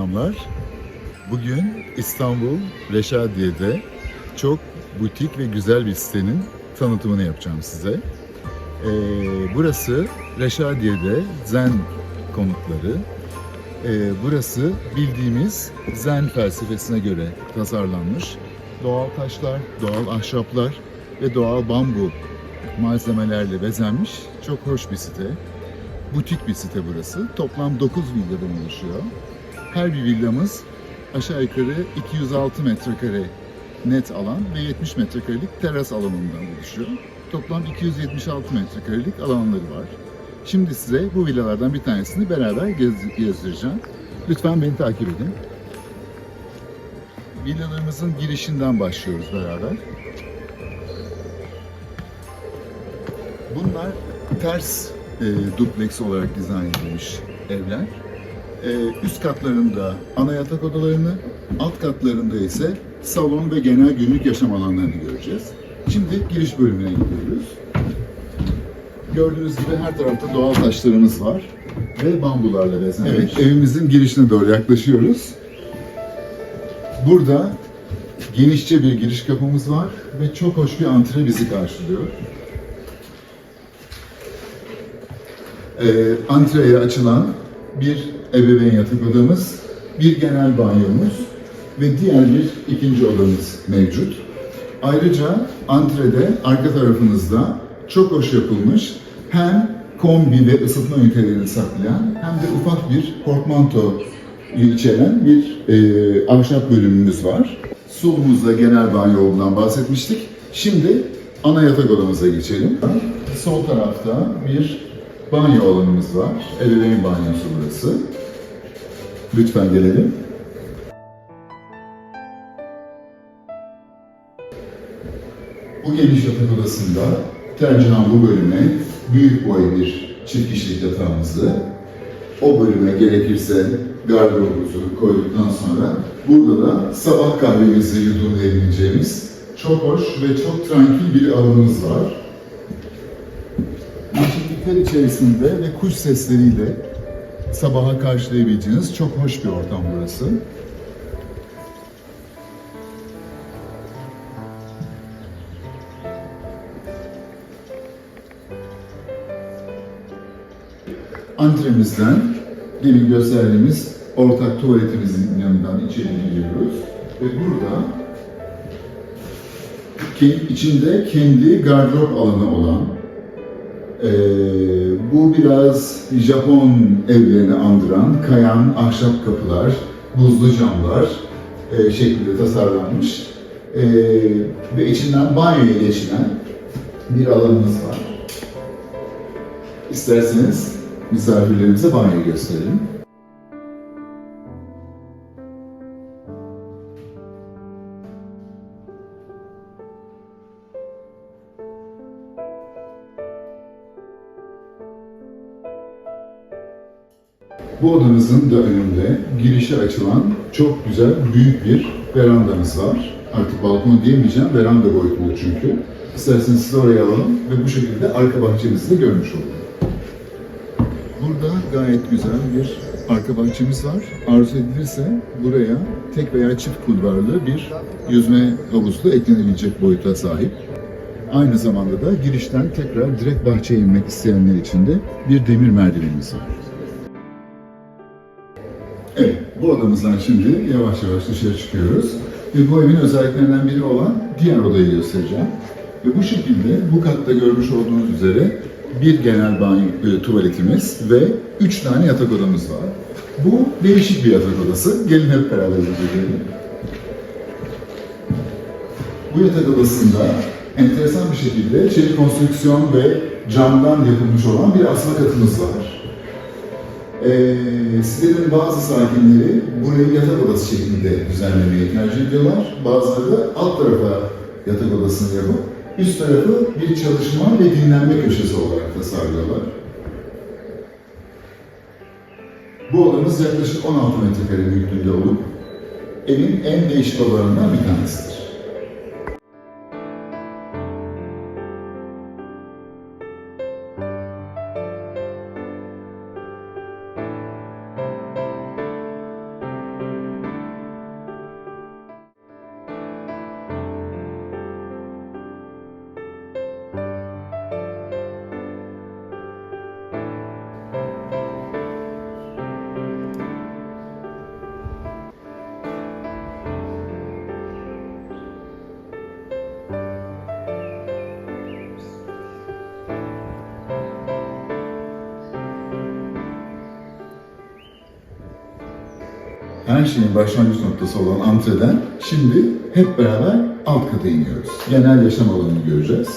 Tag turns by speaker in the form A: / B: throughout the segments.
A: selamlar. Bugün İstanbul Reşadiye'de çok butik ve güzel bir sitenin tanıtımını yapacağım size. Ee, burası Reşadiye'de Zen konutları. Ee, burası bildiğimiz Zen felsefesine göre tasarlanmış doğal taşlar, doğal ahşaplar ve doğal bambu malzemelerle bezenmiş çok hoş bir site. Butik bir site burası. Toplam 9 villadan oluşuyor. Her bir villamız aşağı yukarı 206 metrekare net alan ve 70 metrekarelik teras alanından oluşuyor. Toplam 276 metrekarelik alanları var. Şimdi size bu villalardan bir tanesini beraber gez- gezdireceğim. Lütfen beni takip edin. Villalarımızın girişinden başlıyoruz beraber. Bunlar ters e, dupleks olarak dizayn edilmiş evler. E, üst katlarında ana yatak odalarını, alt katlarında ise salon ve genel günlük yaşam alanlarını göreceğiz. Şimdi giriş bölümüne gidiyoruz. Gördüğünüz gibi her tarafta doğal taşlarımız var ve bambularla bezenmiş. Evet, evimizin girişine doğru yaklaşıyoruz. Burada genişçe bir giriş kapımız var ve çok hoş bir antre bizi karşılıyor. e, antreye açılan bir ebeveyn yatak odamız, bir genel banyomuz ve diğer bir ikinci odamız mevcut. Ayrıca antrede arka tarafınızda çok hoş yapılmış hem kombi ve ısıtma ünitelerini saklayan hem de ufak bir portmanto içeren bir e, ahşap bölümümüz var. Sulumuzda genel banyo olduğundan bahsetmiştik. Şimdi ana yatak odamıza geçelim. Sol tarafta bir banyo alanımız var. Ebeveyn banyosu burası. Lütfen gelelim. Bu geniş yatak odasında tercihen bu bölüme büyük boy bir çift kişilik yatağımızı o bölüme gerekirse gardırobumuzu koyduktan sonra burada da sabah kahvemizi yudumlayabileceğimiz çok hoş ve çok tranquil bir alanımız var. Yeşillikler içerisinde ve kuş sesleriyle sabaha karşılayabileceğiniz çok hoş bir ortam burası. Antremizden demin gösterdiğimiz ortak tuvaletimizin yanından içeri giriyoruz ve burada içinde kendi gardırop alanı olan ee, bu biraz Japon evlerini andıran kayan ahşap kapılar, buzlu camlar e, şeklinde tasarlanmış Ee, ve içinden banyoya geçilen bir alanımız var. İsterseniz misafirlerimize banyoyu gösterelim. Bu odamızın da önünde girişe açılan çok güzel büyük bir verandamız var. Artık balkon diyemeyeceğim, veranda boyutunda çünkü. İsterseniz sizi oraya alalım ve bu şekilde arka bahçemizi de görmüş olalım. Burada gayet güzel bir arka bahçemiz var. Arzu edilirse buraya tek veya çift kulvarlı bir yüzme havuzu da eklenebilecek boyuta sahip. Aynı zamanda da girişten tekrar direkt bahçeye inmek isteyenler için de bir demir merdivenimiz var. Evet, bu odamızdan şimdi yavaş yavaş dışarı çıkıyoruz. Ve bu evin özelliklerinden biri olan diğer odayı göstereceğim. Ve bu şekilde bu katta görmüş olduğunuz üzere bir genel banyo e, tuvaletimiz ve üç tane yatak odamız var. Bu değişik bir yatak odası. Gelin hep beraber inceleyelim. Bu yatak odasında enteresan bir şekilde çelik konstrüksiyon ve camdan yapılmış olan bir asma katımız var. Ee, sitenin bazı sakinleri burayı yatak odası şeklinde düzenlemeyi tercih ediyorlar. Bazıları da alt tarafa yatak odasını yapıp üst tarafı bir çalışma ve dinlenme köşesi olarak tasarlıyorlar. Bu odamız yaklaşık 16 metrekare büyüklüğünde olup evin en değişik odalarından bir tanesidir. Her şeyin başlangıç noktası olan antreden şimdi hep beraber alt kata iniyoruz. Genel yaşam alanını göreceğiz.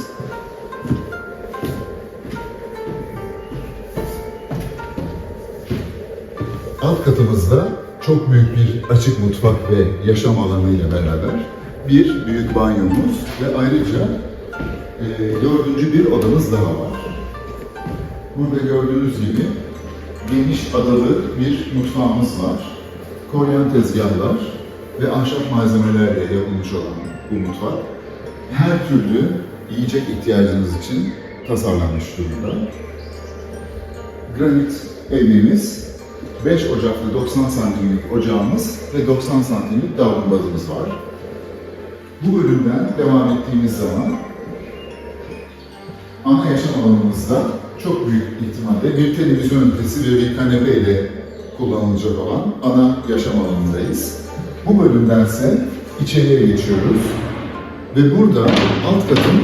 A: Alt katımızda çok büyük bir açık mutfak ve yaşam alanıyla beraber bir büyük banyomuz ve ayrıca e, dördüncü bir odamız daha var. Burada gördüğünüz gibi geniş adalı bir mutfağımız var. Koryan tezgahlar ve ahşap malzemelerle yapılmış olan bu mutfak her türlü yiyecek ihtiyacınız için tasarlanmış durumda. Granit evimiz 5 Ocaklı 90 santimlik ocağımız ve 90 santimlik davlumbazımız var. Bu bölümden devam ettiğimiz zaman ana yaşam alanımızda çok büyük ihtimalle bir televizyon ünitesi ve bir kanepe ile kullanılacak olan ana yaşam alanındayız. Bu bölümdense içeriye geçiyoruz ve burada alt katın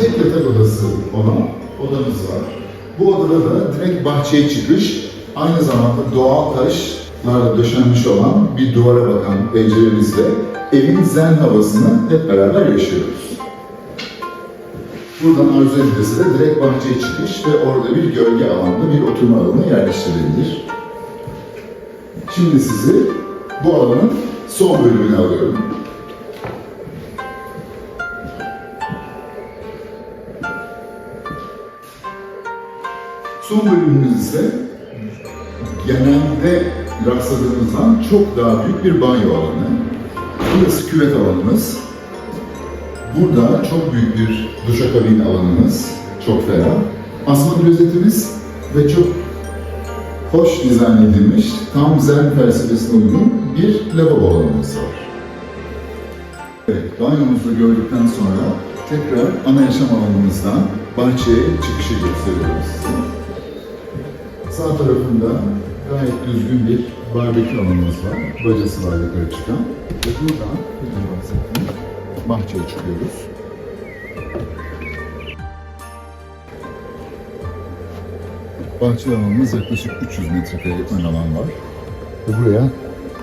A: tek yatak odası olan odamız var. Bu odada da direkt bahçeye çıkış, aynı zamanda doğal taşlarla döşenmiş olan bir duvara bakan penceremizle evin zen havasını hep beraber yaşıyoruz. Buradan arzu edilirse de direkt bahçeye çıkış ve orada bir gölge alanda bir oturma alanı yerleştirilebilir. Şimdi sizi bu alanın son bölümüne alıyorum. Son bölümümüz ise genelde rastladığımızdan çok daha büyük bir banyo alanı. Burası küvet alanımız. Burada çok büyük bir duşakabin alanımız, çok ferah. Asma klozetimiz ve çok hoş dizayn edilmiş, tam zen felsefesine uygun bir lavabo alanımız var. Evet, banyomuzu gördükten sonra tekrar ana yaşam alanımızdan bahçeye çıkışı gösteriyorum size. Sağ tarafında gayet düzgün bir barbekü alanımız var. Bacası var yukarı çıkan. Ve buradan, bahçeye çıkıyoruz. Bahçe alanımız yaklaşık 300 metrekare ön alan var. Buraya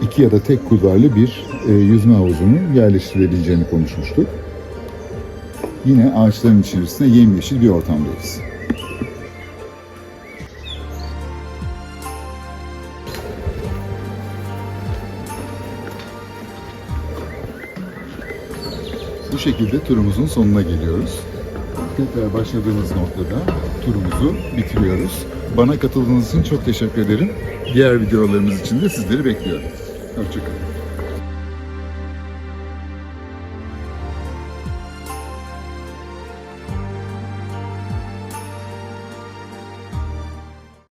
A: iki ya da tek kulvarlı bir e, yüzme havuzunun yerleştirilebileceğini konuşmuştuk. Yine ağaçların içerisinde yemyeşil bir ortamdayız. Bu şekilde turumuzun sonuna geliyoruz. Tekrar başladığımız noktada turumuzu bitiriyoruz. Bana katıldığınız için çok teşekkür ederim. Diğer videolarımız için de sizleri bekliyorum. Hoşçakalın.